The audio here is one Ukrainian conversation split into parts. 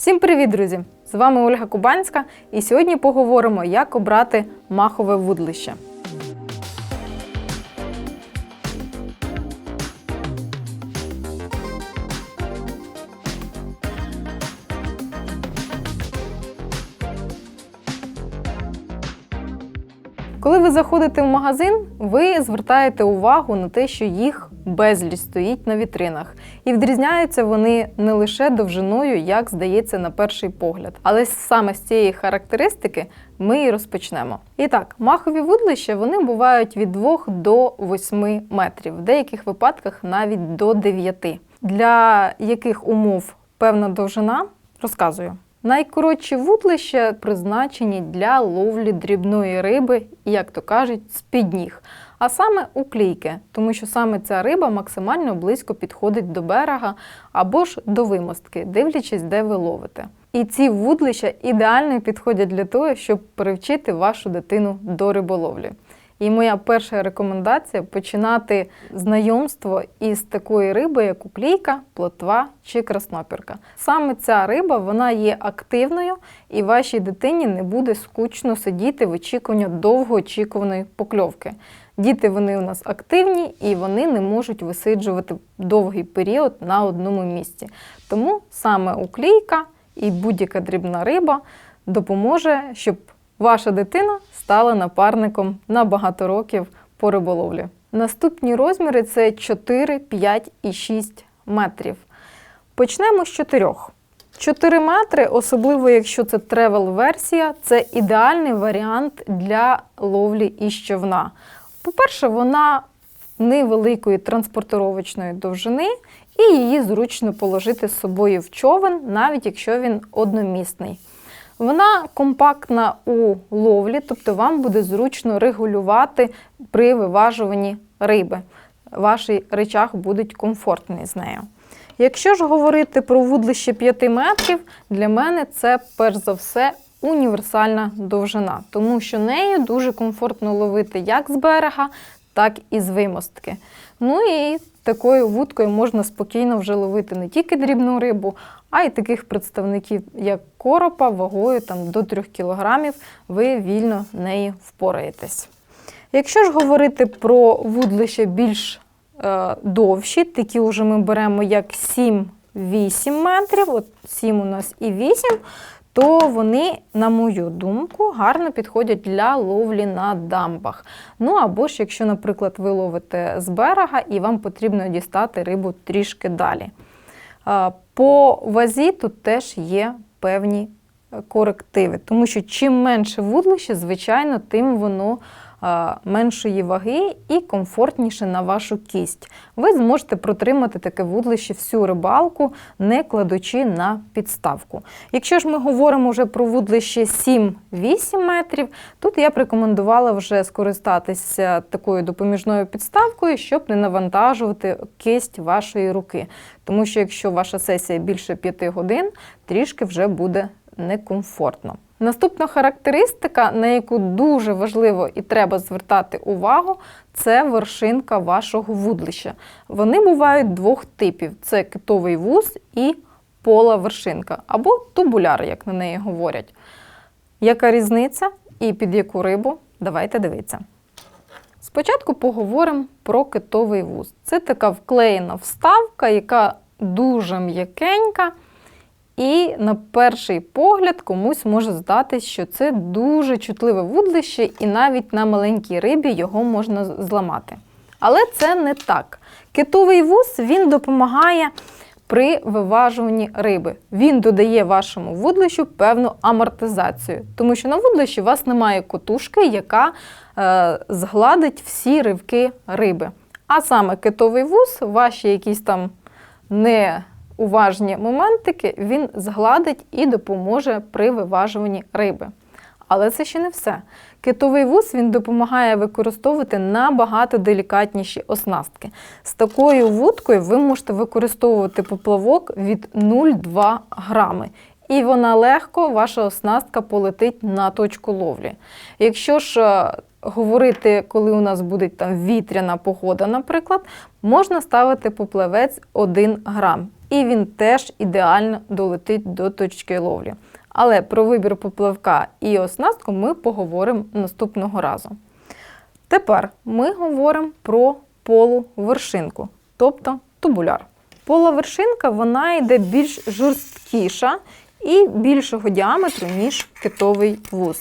Всім привіт, друзі! З вами Ольга Кубанська, і сьогодні поговоримо, як обрати махове вудлище. Коли ви заходите в магазин, ви звертаєте увагу на те, що їх безліч стоїть на вітринах, і відрізняються вони не лише довжиною, як здається на перший погляд. Але саме з цієї характеристики ми і розпочнемо. І так, махові вудлища вони бувають від 2 до 8 метрів, в деяких випадках навіть до 9. Для яких умов певна довжина, розказую. Найкоротші вудлища призначені для ловлі дрібної риби, як то кажуть, з-під ніг. А саме уклійки, тому що саме ця риба максимально близько підходить до берега або ж до вимостки, дивлячись, де ви ловите. І ці вудлища ідеально підходять для того, щоб привчити вашу дитину до риболовлі. І моя перша рекомендація починати знайомство із такої риби, як уклійка, плотва чи краснопірка. Саме ця риба вона є активною, і вашій дитині не буде скучно сидіти в очікуванні довгоочікуваної покльовки. Діти вони у нас активні і вони не можуть висиджувати довгий період на одному місці. Тому саме уклійка і будь-яка дрібна риба допоможе, щоб ваша дитина стала напарником на багато років по риболовлі. Наступні розміри це 4, 5 і 6 метрів. Почнемо з 4. 4 метри, особливо якщо це тревел-версія, це ідеальний варіант для ловлі із човна. По-перше, вона невеликої транспортировочної довжини, і її зручно положити з собою в човен, навіть якщо він одномісний. Вона компактна у ловлі, тобто вам буде зручно регулювати при виважуванні риби. Ваш речах будуть комфортний з нею. Якщо ж говорити про вудлище 5 метрів, для мене це перш за все універсальна довжина, тому що нею дуже комфортно ловити як з берега, так і з вимостки. Ну і такою вудкою можна спокійно вже ловити не тільки дрібну рибу, а й таких представників, як коропа, вагою там, до 3 кг, ви вільно неї впораєтесь. Якщо ж говорити про вудлища більш е, довші, такі вже ми беремо як 7-8 метрів, от 7 у нас і 8, то вони, на мою думку, гарно підходять для ловлі на дамбах. Ну або ж, якщо, наприклад, ви ловите з берега і вам потрібно дістати рибу трішки далі. По вазі тут теж є певні корективи, тому що чим менше вудлище, звичайно, тим воно меншої ваги і комфортніше на вашу кість. Ви зможете протримати таке вудлище всю рибалку, не кладучи на підставку. Якщо ж ми говоримо вже про вудлище 7-8 метрів, тут я б рекомендувала вже скористатися такою допоміжною підставкою, щоб не навантажувати кисть вашої руки. Тому що якщо ваша сесія більше 5 годин, трішки вже буде некомфортно. Наступна характеристика, на яку дуже важливо і треба звертати увагу, це вершинка вашого вудлища. Вони бувають двох типів: це китовий вуз і пола вершинка, або тубуляр, як на неї говорять. Яка різниця і під яку рибу? Давайте дивитися. Спочатку поговоримо про китовий вуз. Це така вклеєна вставка, яка дуже м'якенька. І на перший погляд комусь може здатись, що це дуже чутливе вудлище, і навіть на маленькій рибі його можна зламати. Але це не так. Китовий вуз він допомагає при виважуванні риби. Він додає вашому вудлищу певну амортизацію, тому що на вудлищі у вас немає котушки, яка е, згладить всі ривки риби. А саме китовий вуз, ваші якісь там не уважні моментики він згладить і допоможе при виважуванні риби. Але це ще не все. Китовий вуз він допомагає використовувати набагато делікатніші оснастки. З такою вудкою ви можете використовувати поплавок від 0,2 грами. І вона легко, ваша оснастка полетить на точку ловлі. Якщо ж е, говорити, коли у нас буде там вітряна погода, наприклад, можна ставити поплавець 1 грам. І він теж ідеально долетить до точки ловлі. Але про вибір поплавка і оснастку ми поговоримо наступного разу. Тепер ми говоримо про полувершинку, тобто тубуляр. Пола вершинка вона йде більш жорсткіша і більшого діаметру, ніж китовий вуз.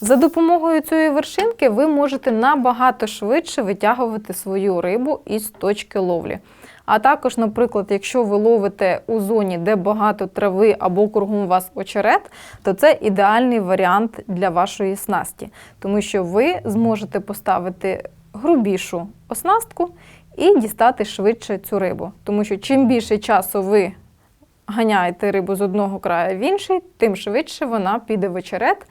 За допомогою цієї вершинки ви можете набагато швидше витягувати свою рибу із точки ловлі. А також, наприклад, якщо ви ловите у зоні, де багато трави або кругом вас очерет, то це ідеальний варіант для вашої снасті, тому що ви зможете поставити грубішу оснастку і дістати швидше цю рибу. Тому що чим більше часу ви ганяєте рибу з одного краю в інший, тим швидше вона піде в очерет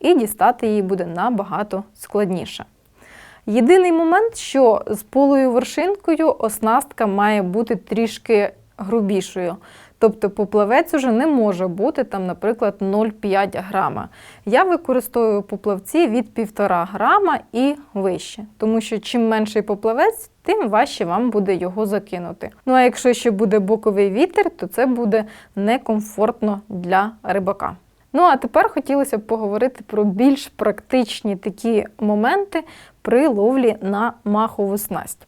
і дістати її буде набагато складніше. Єдиний момент, що з полою вершинкою оснастка має бути трішки грубішою. Тобто поплавець уже не може бути там, наприклад, 0,5 грама. Я використовую поплавці від 1,5 грама і вище, тому що чим менший поплавець, тим важче вам буде його закинути. Ну а якщо ще буде боковий вітер, то це буде некомфортно для рибака. Ну а тепер хотілося б поговорити про більш практичні такі моменти при ловлі на махову снасть.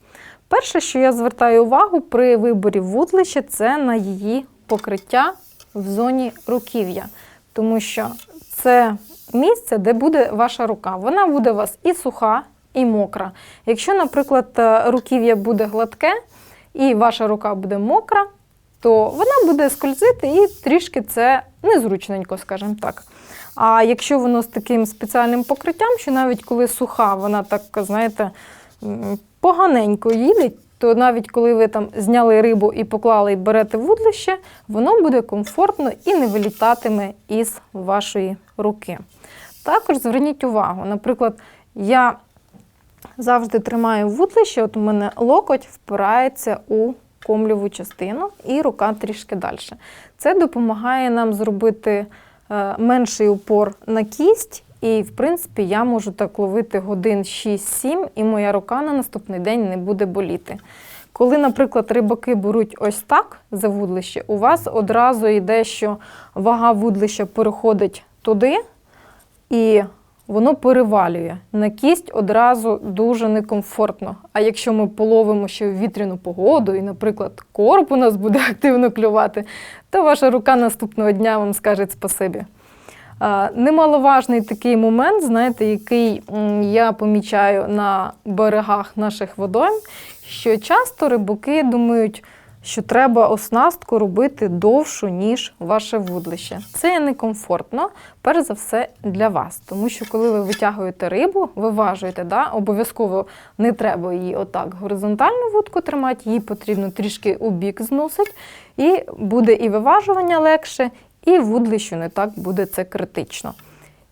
Перше, що я звертаю увагу при виборі вудлища, це на її покриття в зоні руків'я, тому що це місце, де буде ваша рука. Вона буде у вас і суха, і мокра. Якщо, наприклад, руків'я буде гладке і ваша рука буде мокра, то вона буде скользити і трішки це незручненько, скажімо так. А якщо воно з таким спеціальним покриттям, що навіть коли суха, вона так, знаєте, поганенько їде, то навіть коли ви там зняли рибу і поклали і берете вудлище, воно буде комфортно і не вилітатиме із вашої руки. Також зверніть увагу, наприклад, я завжди тримаю вудлище, от у мене локоть впирається у комльову частину і рука трішки далі. Це допомагає нам зробити е, менший упор на кість, і, в принципі, я можу так ловити годин 6-7, і моя рука на наступний день не буде боліти. Коли, наприклад, рибаки беруть ось так за вудлище, у вас одразу йде, що вага вудлища переходить туди, і воно перевалює. На кість одразу дуже некомфортно. А якщо ми половимо ще вітряну погоду, і, наприклад, корп у нас буде активно клювати, то ваша рука наступного дня вам скаже спасибі. Немаловажний такий момент, знаєте, який я помічаю на берегах наших водойм, що часто рибаки думають, що треба оснастку робити довшу, ніж ваше вудлище. Це некомфортно, перш за все, для вас. Тому що коли ви витягуєте рибу, виважуєте, да, обов'язково не треба її отак горизонтальну вудку тримати, її потрібно трішки у бік зносити, і буде і виважування легше, і вудлищу не так буде це критично.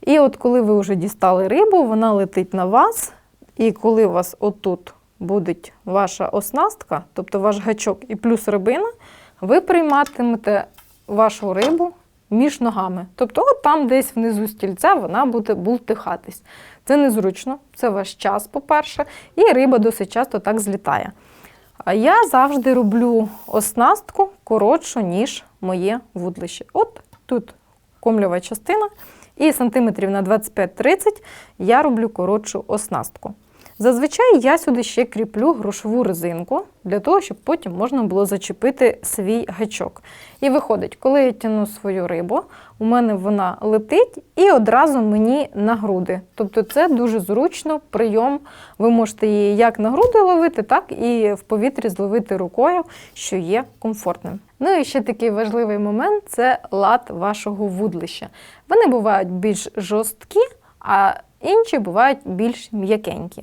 І от коли ви вже дістали рибу, вона летить на вас, і коли у вас отут буде ваша оснастка, тобто ваш гачок і плюс рибина, ви прийматимете вашу рибу між ногами. Тобто, от там десь внизу стільця вона буде бултихатись. Це незручно, це ваш час, по-перше, і риба досить часто так злітає. А я завжди роблю оснастку коротшу, ніж моє вудлище. От тут комльова частина, і сантиметрів на 25-30 я роблю коротшу оснастку. Зазвичай я сюди ще кріплю грошову резинку для того, щоб потім можна було зачепити свій гачок. І виходить, коли я тяну свою рибу, у мене вона летить і одразу мені на груди. Тобто це дуже зручно, прийом. Ви можете її як на груди ловити, так і в повітрі зловити рукою, що є комфортним. Ну і ще такий важливий момент це лад вашого вудлища. Вони бувають більш жорсткі, а інші бувають більш м'якенькі.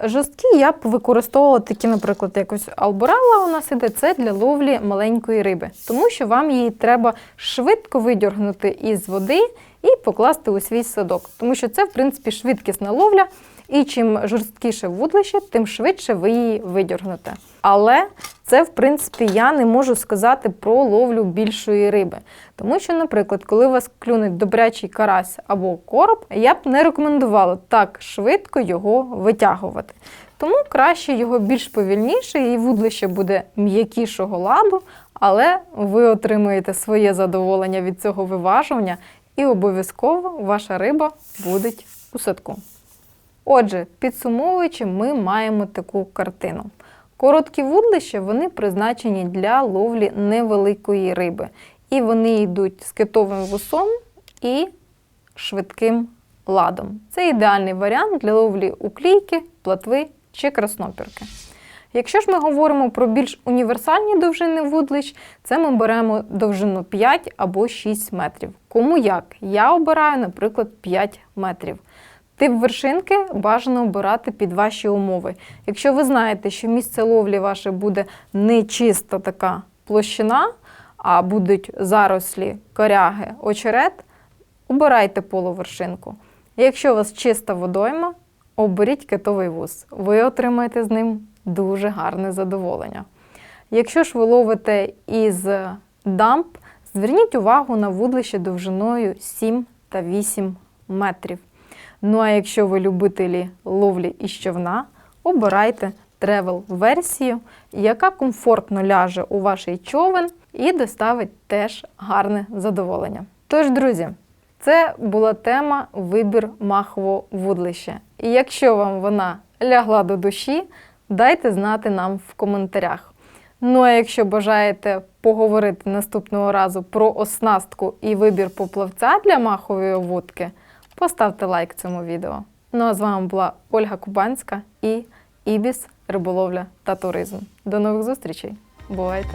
Жорсткі я б використовувала такі, наприклад, якось алборелла у нас іде, це для ловлі маленької риби, тому що вам її треба швидко видергнути із води і покласти у свій садок. Тому що це, в принципі, швидкісна ловля, І чим жорсткіше вудлище, тим швидше ви її видергнете. Але це, в принципі, я не можу сказати про ловлю більшої риби. Тому що, наприклад, коли вас клюнуть добрячий карась або короб, я б не рекомендувала так швидко його витягувати. Тому краще його більш повільніше, і вудлище буде м'якішого ладу, але ви отримуєте своє задоволення від цього виважування, і обов'язково ваша риба буде у садку. Отже, підсумовуючи, ми маємо таку картину. Короткі вудлища вони призначені для ловлі невеликої риби. І вони йдуть з китовим вусом і швидким ладом. Це ідеальний варіант для ловлі уклійки, платви чи краснопірки. Якщо ж ми говоримо про більш універсальні довжини вудлищ, це ми беремо довжину 5 або 6 метрів. Кому як? Я обираю, наприклад, 5 метрів. Тип вершинки бажано обирати під ваші умови. Якщо ви знаєте, що місце ловлі ваше буде не чиста така площина, а будуть зарослі, коряги, очерет, обирайте полувершинку. Якщо у вас чиста водойма, оберіть китовий вуз. Ви отримаєте з ним дуже гарне задоволення. Якщо ж ви ловите із дамп, зверніть увагу на вудлище довжиною 7 та 8 метрів. Ну а якщо ви любителі ловлі із човна, обирайте тревел-версію, яка комфортно ляже у ваш човен і доставить теж гарне задоволення. Тож, друзі, це була тема вибір махового вудлища. І якщо вам вона лягла до душі, дайте знати нам в коментарях. Ну а якщо бажаєте поговорити наступного разу про оснастку і вибір поплавця для махової вудки, поставте лайк цьому відео. Ну а з вами була Ольга Кубанська і Ібіс, риболовля та туризм. До нових зустрічей! Бувайте!